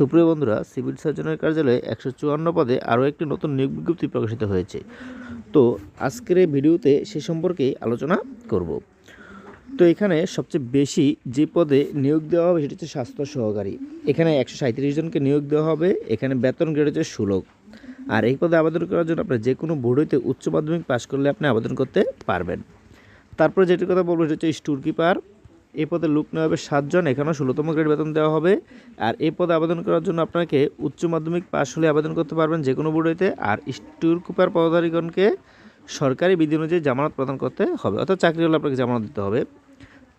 সুপ্রিয় বন্ধুরা, সিভিল সার্জনের কার্যালয়ে একশো চুয়ান্ন পদে আরও একটি নতুন নিয়োগ বিজ্ঞপ্তি প্রকাশিত হয়েছে। তো আজকের এই ভিডিওতে সে সম্পর্কেই আলোচনা করব। তো এখানে সবচেয়ে বেশি যে পদে নিয়োগ দেওয়া হবে সেটি হচ্ছে স্বাস্থ্য সহকারী। এখানে একশো সাঁত্রিশ জনকে নিয়োগ দেওয়া হবে, এখানে বেতন গ্রেড হচ্ছে ষোলো। আর এই পদে আবেদন করার জন্য আপনার যে কোনো বোর্ড হইতে উচ্চ মাধ্যমিক পাশ করলে আপনি আবেদন করতে পারবেন। তারপরে যেটির কথা বলব সেটা হচ্ছে স্টোর কিপার এই পদে লুক নেওয়া হবে সাতজন, এখানেও ষোলোতম গ্রেড বেতন দেওয়া হবে। আর এই পদে আবেদন করার জন্য আপনাকে উচ্চ মাধ্যমিক পাশ হলে আবেদন করতে পারবেন যে কোনো বোর্ড হইতে আর স্টোর কিপার সরকারি বিধি অনুযায়ী জামানত প্রদান করতে হবে, অর্থাৎ চাকরি হলে আপনাকে জামানত দিতে হবে।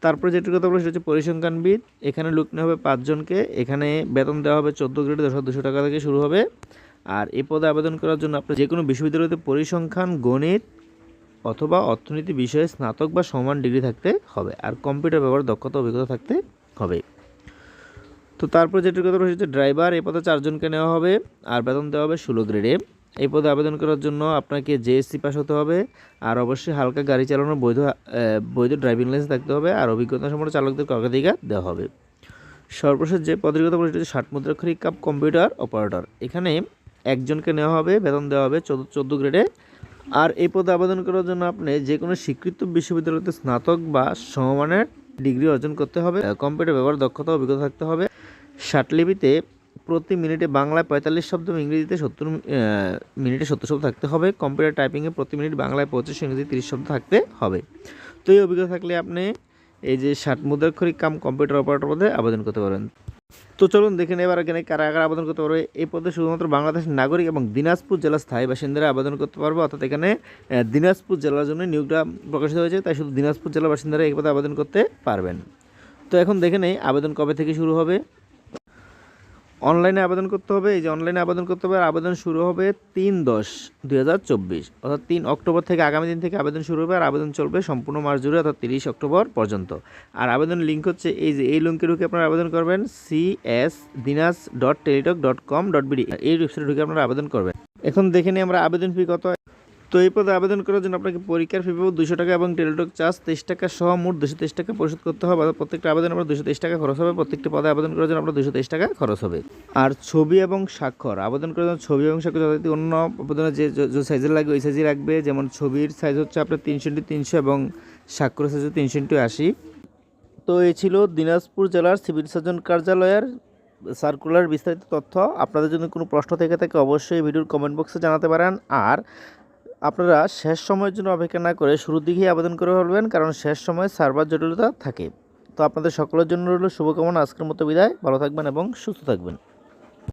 তারপরে যেটির কথা বলব সেটা হচ্ছে পরিসংখ্যানবিদ। এখানে লুক নেওয়া হবে পাঁচজনকে, এখানে বেতন দেওয়া হবে চোদ্দ গ্রেডে দশ দুশো টাকা থেকে শুরু হবে। আর এ পদে আবেদন করার জন্য আপনি যে কোনো বিশ্ববিদ্যালয়তে পরিসংখ্যান, গণিত অথবা অর্থনীতি বিষয়ে স্নাতক বা সমান ডিগ্রি থাকতে হবে আর কম্পিউটার ব্যবহার দক্ষতা অভিজ্ঞতা থাকতে হবে। তো তারপর যেটির কথা রয়েছে ড্রাইভার এই পদে চারজনকে নেওয়া হবে আর বেতন দেওয়া হবে ষোলো গ্রেডে। এই পদে আবেদন করার জন্য আপনাকে জেএসসি পাস হতে হবে আর অবশ্যই হালকা গাড়ি চালানোর বৈধ বৈধ ড্রাইভিং লাইসেন্স থাকতে হবে আর অভিজ্ঞতা সম্পর্কে চালকদের অগ্রাধিকার দেওয়া হবে। সর্বশেষ যে পদের কথা বলছি, ষাট মুদ্রাক্ষরিক কাপ কম্পিউটার অপারেটর এখানে একজনকে নেওয়া হবে, বেতন দেওয়া হবে চোদ্দ চোদ্দ গ্রেডে। আর এই পদে আবেদন করার জন্য আপনি যে কোনো স্বীকৃত বিশ্ববিদ্যালয়তে স্নাতক বা সমমানের ডিগ্রি অর্জন করতে হবে কম্পিউটার ব্যবহার, দক্ষতা, অভিজ্ঞতা থাকতে হবে। ষাটলিপিতে প্রতি মিনিটে বাংলায় পঁয়তাল্লিশ শব্দ এবং ইংরেজিতে সত্তর মিনিটে সত্তর শব্দ থাকতে হবে। কম্পিউটার টাইপিংয়ে প্রতি মিনিট বাংলায় পঁচিশ ইংরেজি তিরিশ শব্দ থাকতে হবে। তো এই অভিজ্ঞতা থাকলে আপনি এই যে ষাট মুদ্রাক্ষরিক কাম কম্পিউটার অপারেটর পদে আবেদন করতে পারেন। তো চলুন দেখে নেবার এখানে কারা কারা আবেদন করতে পারবে। এই পদে শুধুমাত্র বাংলাদেশের নাগরিক এবং দিনাজপুর জেলার স্থায়ী বাসিন্দারা আবেদন করতে পারবে। অর্থাৎ এখানে দিনাজপুর জেলার জন্য নিয়োগটা প্রকাশিত হয়েছে, তাই শুধু দিনাজপুর জেলার বাসিন্দারা এই পদে আবেদন করতে পারবেন। তো এখন দেখে নেই আবেদন কবে থেকে শুরু হবে। অনলাইনে আবেদন করতে হবে, এই যে অনলাইনে আবেদন করতে হবে আবেদন শুরু হবে তিন দশ দুই হাজার চব্বিশ, অর্থাৎ তিন অক্টোবর থেকে আগামী দিন থেকে আবেদন শুরু হবে, আর আবেদন চলবে সম্পূর্ণ মাস জুড়ে, অর্থাৎ তিরিশ অক্টোবর পর্যন্ত। আর আবেদন লিঙ্ক হচ্ছে এই যে, এই লিঙ্কে ঢুকে আপনারা আবেদন করবেন C S দিনাস dot Teletalk dot com dot BD এই ওয়েবসাইটে ঢুকে আপনারা আবেদন করবেন। এখন দেখে নিই আমরা আবেদন ফি কত। তো এই পদে আবেদন করার জন্য আপনাকে পরীক্ষার ফি পাবো দুশো টাকা এবং টেলিটক চার্জ তেইশ টাকা সহ মোট দুশো তেইশ টাকা পরিশোধ করতে হবে। অর্থাৎ প্রত্যেকটা আবেদন আপনার দুশো তেইশ টাকা খরচ হবে। প্রত্যেকটি পদে আবেদন করার জন্য আপনার দুশো তেইশ টাকা খরচ হবে। আর ছবি এবং স্বাক্ষর, আবেদন করার জন্য ছবি এবং স্বাক্ষর যথারীতি অন্য আবেদনের যে, যে- সাইজের লাগবে, ওই সাইজই রাখবে। যেমন ছবির সাইজ হচ্ছে আপনার তিনশো ইন্টু তিনশো এবং স্বাক্ষর সাইজ হচ্ছে তিনশো ইন্টু আশি। তো এই ছিল দিনাজপুর জেলার সিভিল সার্জন কার্যালয়ের সার্কুলার বিস্তারিত তথ্য। আপনাদের যদি কোনো প্রশ্ন থেকে থাকে, অবশ্যই ভিডিওর কমেন্ট বক্সে জানাতে পারেন। আর আপনারা শেষ সময়ের জন্য অপেক্ষা না করে শুরুর দিকেই আবেদন করে ফেলবেন, কারণ শেষ সময় সার্ভার জটিলতা থাকে। তো আপনাদের সকলের জন্য রইল শুভকামনা, আজকের মতো বিদায়। ভালো থাকবেন এবং সুস্থ থাকবেন।